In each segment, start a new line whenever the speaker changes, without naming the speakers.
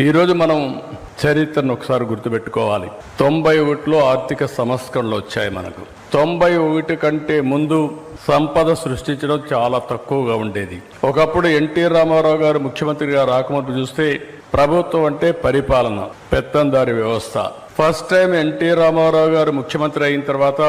ఈరోజు మనం చరిత్రను ఒకసారి గుర్తుపెట్టుకోవాలి. తొంభై ఒకటిలో ఆర్థిక సంస్కరణలు వచ్చాయి మనకు. తొంభై ఒకటి కంటే ముందు సంపద సృష్టించడం చాలా తక్కువగా ఉండేది. ఒకప్పుడు ఎన్టీ రామారావు గారు ముఖ్యమంత్రిగా రాకముందు చూస్తే ప్రభుత్వం అంటే పరిపాలన పెత్తందారి వ్యవస్థ. ఫస్ట్ టైం ఎన్టీ రామారావు గారు ముఖ్యమంత్రి అయిన తర్వాత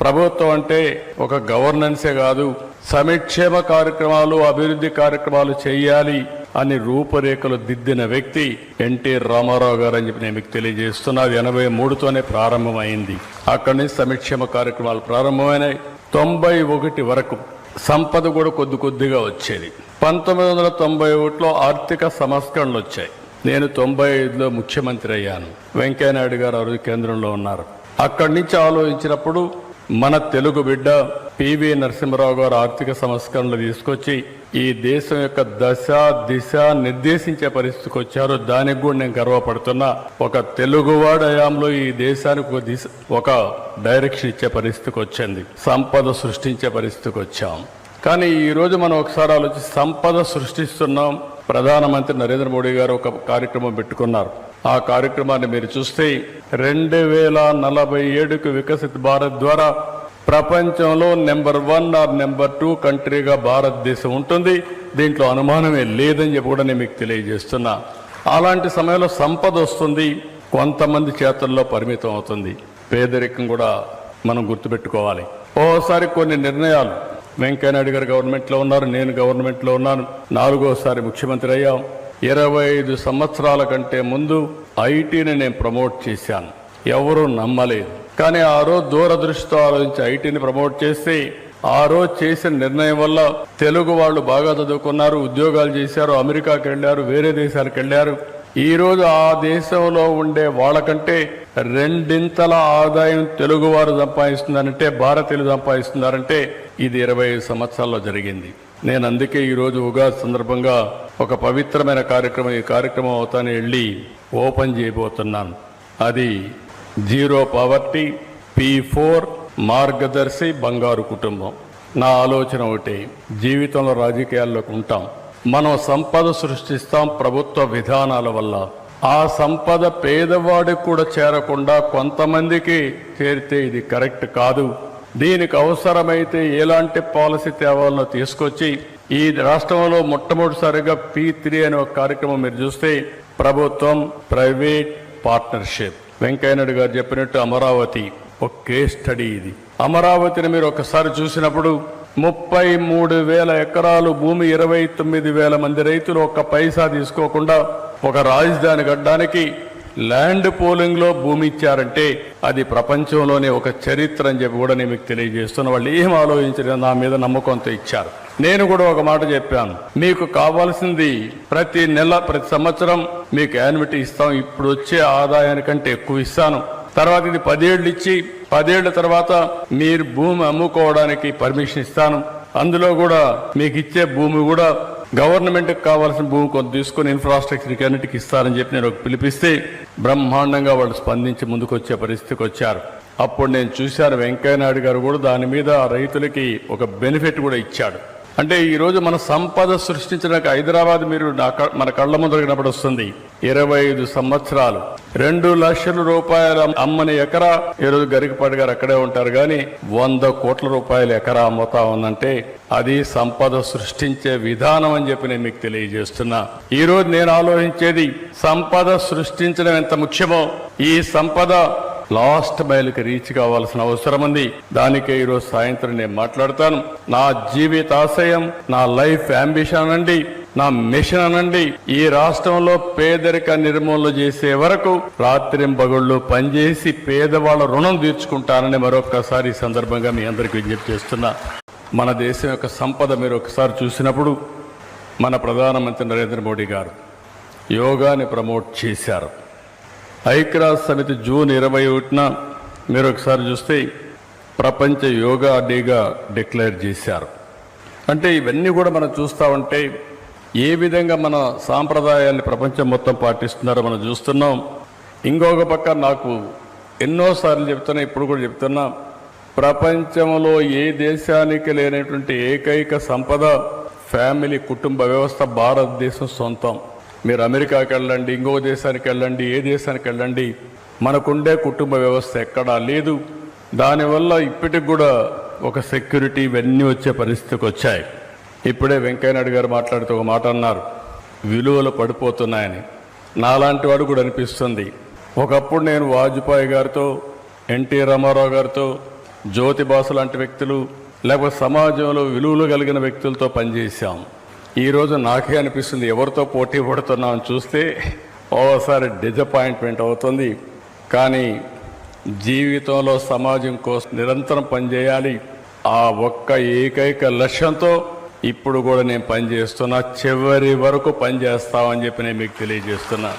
ప్రభుత్వం అంటే ఒక గవర్నెన్సే కాదు. సమిక్షేమ కార్యక్రమాలు అభివృద్ధి కార్యక్రమాలు చేయాలి అని రూపురేఖలు దిద్దిన వ్యక్తి ఎన్టీ రామారావు గారు అని చెప్పి నేను మీకు తెలియజేస్తున్నా. ఎనభై మూడుతోనే ప్రారంభమైంది. అక్కడి నుంచి సంక్షేమ కార్యక్రమాలు ప్రారంభమైనాయి. తొంభై ఒకటి వరకు సంపద కూడా కొద్ది కొద్దిగా వచ్చేది. పంతొమ్మిది వందల తొంభై ఒకటిలో ఆర్థిక సంస్కరణలు వచ్చాయి. నేను తొంభై ఐదులో ముఖ్యమంత్రి అయ్యాను. వెంకయ్యనాయుడు గారు ఆ రోజు కేంద్రంలో ఉన్నారు. అక్కడి నుంచి ఆలోచించినప్పుడు మన తెలుగు బిడ్డ పివి నరసింహరావు గారు ఆర్థిక సంస్కరణలు తీసుకొచ్చి ఈ దేశం యొక్క దశ దిశ నిర్దేశించే పరిస్థితికి వచ్చారు దానికి కూడా నేను గర్వపడుతున్నా. ఒక తెలుగువాడు హయాంలో ఈ దేశానికి ఒక దిశ ఒక డైరెక్షన్ ఇచ్చే పరిస్థితికి వచ్చింది. సంపద సృష్టించే పరిస్థితికి వచ్చాం. కానీ ఈరోజు మనం ఒకసారి ఆలోచి సంపద సృష్టిస్తున్నాం. ప్రధానమంత్రి నరేంద్ర మోడీ గారు ఒక కార్యక్రమం పెట్టుకున్నారు. ఆ కార్యక్రమాన్ని మీరు చూస్తే రెండు వేల నలభై ఏడుకు వికసిత భారత్ ద్వారా ప్రపంచంలో number one or number two కంట్రీగా భారతదేశం ఉంటుంది. దీంట్లో అనుమానమే లేదని చెప్పి కూడా నేను మీకు తెలియజేస్తున్నా. అలాంటి సమయంలో సంపద వస్తుంది. కొంతమంది చేతుల్లో పరిమితం అవుతుంది. పేదరికం కూడా మనం గుర్తుపెట్టుకోవాలి. ఓసారి కొన్ని నిర్ణయాలు. వెంకయ్యనాయుడు గారు గవర్నమెంట్లో ఉన్నారు. నేను గవర్నమెంట్లో ఉన్నాను. నాలుగోసారి ముఖ్యమంత్రి అయ్యాం. ఇరవై ఐదు సంవత్సరాల కంటే ముందు ఐటీని నేను ప్రమోట్ చేశాను. ఎవరూ నమ్మలేదు. కానీ ఆ రోజు దూరదృష్టితో ఆలోచించి ఐటీని ప్రమోట్ చేస్తే ఆ రోజు చేసిన నిర్ణయం వల్ల తెలుగు వాళ్ళు బాగా చదువుకున్నారు ఉద్యోగాలు చేశారు అమెరికాకి వెళ్ళారు వేరే దేశాలకు వెళ్ళారు. ఈ రోజు ఆ దేశంలో ఉండే వాళ్ళకంటే రెండింతల ఆదాయం తెలుగువారు సంపాదిస్తున్నారంటే భారతీయులు సంపాదిస్తున్నారంటే ఇది ఇరవై ఐదు సంవత్సరాల్లో జరిగింది. నేను అందుకే ఈరోజు ఉగాది సందర్భంగా ఒక పవిత్రమైన కార్యక్రమం ఈ కార్యక్రమం అవుతానే వెళ్ళి ఓపెన్ చేయబోతున్నాను. అది జీరో పవర్టీ పీ ఫోర్ మార్గదర్శి బంగారు కుటుంబం. నా ఆలోచన ఒకటి జీవితంలో రాజకీయాల్లోకి ఉంటాం. మనం సంపద సృష్టిస్తాం ప్రభుత్వ విధానాల వల్ల. ఆ సంపద పేదవాడికి కూడా చేరకుండా కొంతమందికి చేరితే ఇది కరెక్ట్ కాదు. దీనికి అవసరమైతే ఎలాంటి పాలసీ తేవాలనో తీసుకొచ్చి ఈ రాష్ట్రంలో మొట్టమొదటిసారిగా పీ త్రీ అనే ఒక కార్యక్రమం మీరు చూస్తే ప్రభుత్వం ప్రైవేట్ పార్ట్నర్షిప్. వెంకయ్యనాయుడు గారు చెప్పినట్టు అమరావతి ఒక కేస్ స్టడీ ఇది. అమరావతిని మీరు ఒకసారి చూసినప్పుడు ముప్పై మూడు వేల ఎకరాలు భూమి ఇరవై తొమ్మిది వేల మంది రైతులు ఒక్క పైసా తీసుకోకుండా ఒక రాజధాని కట్టడానికి ల్యాండ్ పోలింగ్లో భూమి ఇచ్చారంటే అది ప్రపంచంలోనే ఒక చరిత్ర అని చెప్పి కూడా నేను మీకు తెలియజేస్తున్న. వాళ్ళు ఏం ఆలోచించిన నా మీద నమ్మకంతో ఇచ్చారు. నేను కూడా ఒక మాట చెప్పాను. మీకు కావాల్సింది ప్రతి నెల ప్రతి సంవత్సరం మీకు యాన్యుటీ ఇస్తాం. ఇప్పుడు వచ్చే ఆదాయానికంటే ఎక్కువ ఇస్తాను. తర్వాత ఇది పదేళ్ళు ఇచ్చి పదేళ్ళ తర్వాత మీరు భూమి అమ్ముకోవడానికి పర్మిషన్ ఇస్తాను. అందులో కూడా మీకు ఇచ్చే భూమి కూడా గవర్నమెంట్కి కావాల్సిన భూమి కొంత తీసుకొని ఇన్ఫ్రాస్ట్రక్చర్కి అన్నిటికి ఇస్తారని చెప్పి నేను ఒక పిలిపిస్తే బ్రహ్మాండంగా వాళ్ళు స్పందించి ముందుకొచ్చే పరిస్థితికి వచ్చారు. అప్పుడు నేను చూశాను వెంకయ్యనాయుడు గారు కూడా దాని మీద రైతులకి ఒక బెనిఫిట్ కూడా ఇచ్చాడు. అంటే ఈరోజు మన సంపద సృష్టించడానికి హైదరాబాద్ మీరు నా క- మన కళ్ళ ముందర కనబడొస్తుంది ఇరవై ఐదు సంవత్సరాలు. రెండు లక్షల రూపాయల అమ్మని ఎకరా ఈ రోజు గరికపాటి గారు అక్కడే ఉంటారు కానీ వంద కోట్ల రూపాయల ఎకరా అమ్ముతా ఉందంటే అది సంపద సృష్టించే విధానం అని చెప్పి నేను మీకు తెలియజేస్తున్నా. ఈరోజు నేను ఆలోచించేది సంపద సృష్టించడం ఎంత ముఖ్యమో ఈ సంపద లాస్ట్ మైల్కి రీచ్ కావాల్సిన అవసరం ఉంది. దానికే ఈరోజు సాయంత్రం నేను మాట్లాడతాను. నా జీవిత ఆశయం నా లైఫ్ అంబిషన్ అండి నా మిషన్ అనండి. ఈ రాష్ట్రంలో పేదరిక నిర్మూలన చేసే వరకు రాత్రింబగళ్ళు పనిచేసి పేదవాళ్ళ రుణం తీర్చుకుంటానని మరొకసారి ఈ సందర్భంగా మీ అందరికీ విజ్ఞప్తి చేస్తున్నా. మన దేశం యొక్క సంపద మీరు ఒకసారి చూసినప్పుడు మన ప్రధానమంత్రి నరేంద్ర మోడీ గారు యోగాని ప్రమోట్ చేశారు. ఐక్యరాజ్య సమితి జూన్ ఇరవై ఒకటిన మీరు ఒకసారి చూస్తే ప్రపంచ యోగా డేగా డిక్లేర్ చేశారు. అంటే ఇవన్నీ కూడా మనం చూస్తా ఉంటే ఏ విధంగా మన సాంప్రదాయాన్ని ప్రపంచం మొత్తం పాటిస్తున్నారో మనం చూస్తున్నాం. ఇంకొక పక్క నాకు ఎన్నోసార్లు చెప్తున్నా ఇప్పుడు కూడా చెప్తున్నా ప్రపంచంలో ఏ దేశానికి లేనటువంటి ఏకైక సంపద ఫ్యామిలీ కుటుంబ వ్యవస్థ భారతదేశం సొంతం. మీరు అమెరికాకి వెళ్ళండి ఇంకో దేశానికి వెళ్ళండి ఏ దేశానికి వెళ్ళండి మనకుండే కుటుంబ వ్యవస్థ ఎక్కడా లేదు. దానివల్ల ఇప్పటికి కూడా ఒక సెక్యూరిటీ ఇవన్నీ వచ్చే పరిస్థితికి వచ్చాయి. ఇప్పుడే వెంకయ్యనాయుడు గారు మాట్లాడుతూ ఒక మాట అన్నారు. విలువలు పడిపోతున్నాయని. నాలాంటి వాడు కూడా అనిపిస్తుంది. ఒకప్పుడు నేను వాజ్పేయి గారితో ఎన్టీ రామారావు గారితో జ్యోతిబాసు లాంటి వ్యక్తులు లేకపోతే సమాజంలో విలువలు కలిగిన వ్యక్తులతో పనిచేశాం. ఈరోజు నాకే అనిపిస్తుంది ఎవరితో పోటీ పడుతున్నామని చూస్తే ఓసారి డిజపాయింట్మెంట్ అవుతుంది. కానీ జీవితంలో సమాజం కోసం నిరంతరం పనిచేయాలి ఆ ఒక్క ఏకైక లక్ష్యంతో ఇప్పుడు కూడా నేను పనిచేస్తున్నా చివరి వరకు పనిచేస్తామని చెప్పి నేను మీకు తెలియజేస్తున్నా.